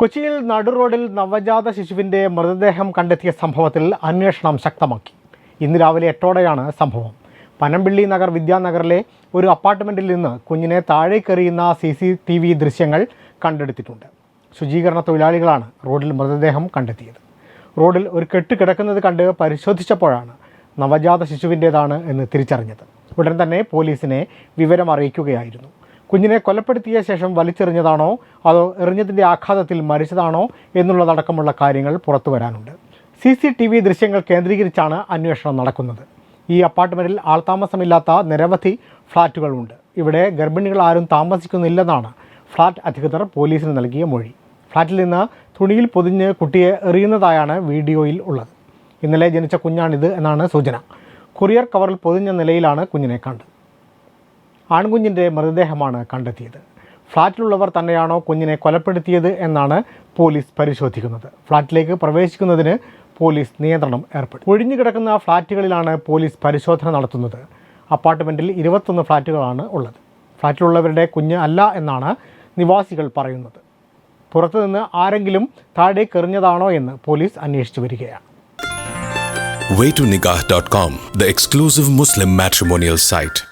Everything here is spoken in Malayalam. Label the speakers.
Speaker 1: കൊച്ചിയിൽ നടുറോഡിൽ നവജാത ശിശുവിന്റെ മൃതദേഹം കണ്ടെത്തിയ സംഭവത്തിൽ അന്വേഷണം ശക്തമാക്കി. ഇന്ന് രാവിലെ എട്ടോടെയാണ് സംഭവം. പനമ്പിള്ളി നഗർ വിദ്യാനഗറിലെ ഒരു അപ്പാർട്ട്മെന്റിൽ നിന്ന് കുഞ്ഞിനെ താഴേക്കെറിയുന്ന സി സി ടി വി ദൃശ്യങ്ങൾ കണ്ടെടുത്തിട്ടുണ്ട്. ശുചീകരണ തൊഴിലാളികളാണ് റോഡിൽ മൃതദേഹം കണ്ടെത്തിയത്. റോഡിൽ ഒരു കെട്ട് കിടക്കുന്നത് കണ്ട് പരിശോധിച്ചപ്പോഴാണ് നവജാത ശിശുവിന്റേതാണ് എന്ന് തിരിച്ചറിഞ്ഞത്. ഉടൻ തന്നെ പോലീസിനെ വിവരം അറിയിക്കുകയായിരുന്നു കുഞ്ഞിനെ കൊലപ്പെടുത്തിയ ശേഷം വലിച്ചെറിഞ്ഞതാണോ? അതോ എറിഞ്ഞതിന്റെ ആഘാതത്തിൽ മരിച്ചതാണോ? എന്നുള്ളതടക്കമുള്ള കാര്യങ്ങൾ പുറത്തു വരാനുണ്ട്. സി സി ടി വി ദൃശ്യങ്ങൾ കേന്ദ്രീകരിച്ചാണ് അന്വേഷണം നടക്കുന്നത്. ഈ അപ്പാർട്ട്മെന്റിൽ ആൾതാമസമില്ലാത്ത നിരവധി ഫ്ളാറ്റുകളുണ്ട്. ഇവിടെ ഗർഭിണികൾ ആരും താമസിക്കുന്നില്ലെന്നാണ് ഫ്ളാറ്റ് അധികൃതർ പോലീസിന് നൽകിയ മൊഴി. ഫ്ളാറ്റിൽ നിന്ന് തുണിയിൽ പൊതിഞ്ഞ് കുട്ടിയെ എറിയുന്നതായാണ് വീഡിയോയിൽ ഉള്ളത്. ഇന്നലെ ജനിച്ച കുഞ്ഞാണിത് എന്നാണ് സൂചന. കൊറിയർ കവറിൽ പൊതിഞ്ഞ നിലയിലാണ് കുഞ്ഞിനെ കണ്ടത്. ആൺകുഞ്ഞിന്റെ മൃതദേഹമാണ് കണ്ടെത്തിയത്. ഫ്ളാറ്റിലുള്ളവർ തന്നെയാണോ കുഞ്ഞിനെ കൊലപ്പെടുത്തിയത് എന്നാണ് പോലീസ് പരിശോധിക്കുന്നത്. ഫ്ളാറ്റിലേക്ക് പ്രവേശിക്കുന്നതിന് പോലീസ് നിയന്ത്രണം ഏർപ്പെടുത്തി. ഒഴിഞ്ഞു കിടക്കുന്ന ഫ്ളാറ്റുകളിലാണ് പോലീസ് പരിശോധന നടത്തുന്നത്. അപ്പാർട്ട്മെന്റിൽ ഇരുപത്തൊന്ന് ഫ്ളാറ്റുകളാണ് ഉള്ളത്. ഫ്ളാറ്റിലുള്ളവരുടെ കുഞ്ഞ് അല്ല എന്നാണ് നിവാസികൾ പറയുന്നത്. പുറത്തുനിന്ന് ആരെങ്കിലും താഴേക്കെറിഞ്ഞതാണോ എന്ന് പോലീസ് അന്വേഷിച്ചു വരികയാണ്.
Speaker 2: Waytonikah.com, the exclusive Muslim matrimonial site.